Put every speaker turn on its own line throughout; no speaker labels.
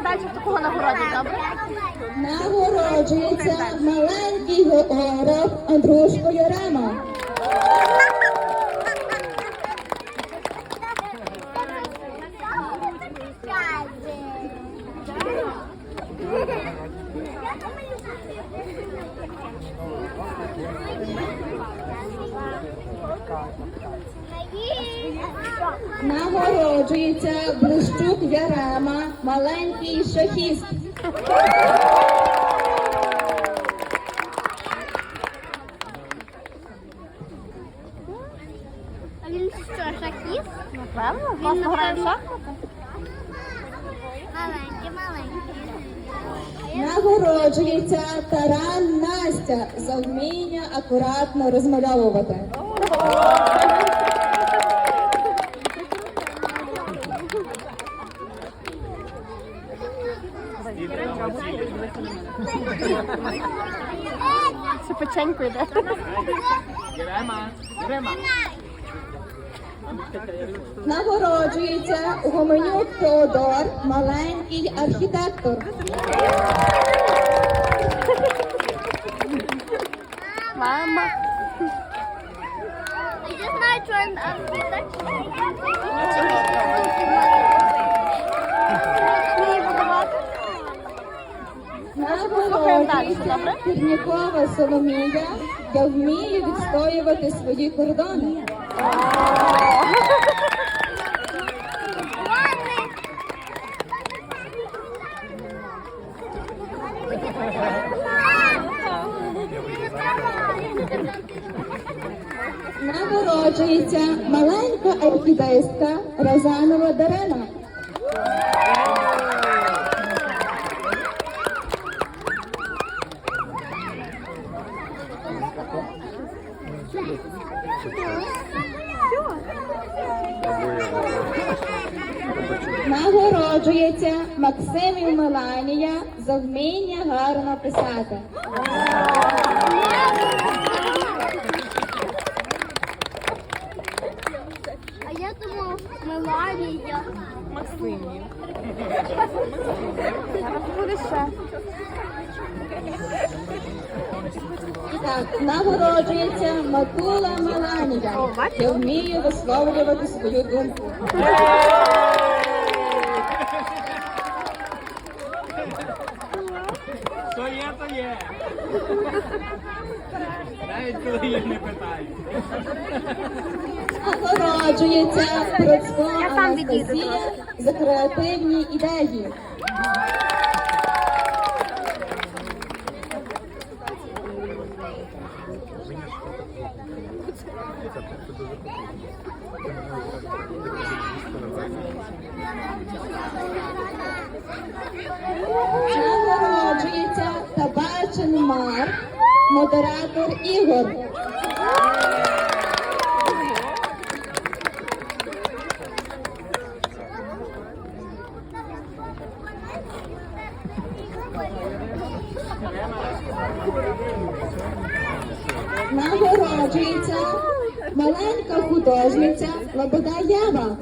йдемо далі, хто кого нагородить, добре?
Нагороджується маленький географ Андрушко Ярема. Нагороджується Блищук Ярема, маленький шахіст.
А він що, шахіст?
Напевно, класно грає в шахмати.
Маленький, маленький.
Нагороджується Таран Настя за вміння акуратно розмальовувати.
Це печенько йде.
Нагороджується Гоменюк Теодор, маленький архітектор.
Мама.
Я знаю, що він архітектор.
Мені подавати.
Нагороджується
добре?
Пірнякова Соломія, я вмію відстоювати свої кордони. Нагороджується маленька орхідеїстка Розанова Дарина. Нагороджується Максимів Меланія за вміння гарно писати.
А я думав, Меланія.
Максимів. Зараз буде ще.
Нагороджується Матула Меланія. Я вмію висловлювати свою думку.
Що є, то є. Навіть коли їх не питають.
Нагороджується Процько Анастасія за креативні ідеї. Нагороджується Табачин Марк, модератор ігор. Нагороджується маленька художниця Лобода Ява.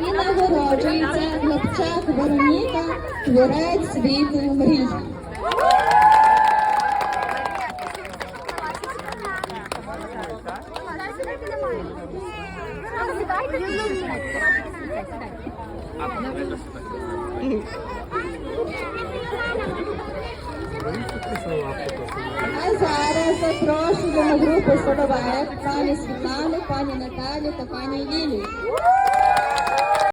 І нагороджується Гладчак Вероніка, творець світу мрій. А зараз запрошуємо групу соловек, пані Світлану, пані Наталі та пані Лілію.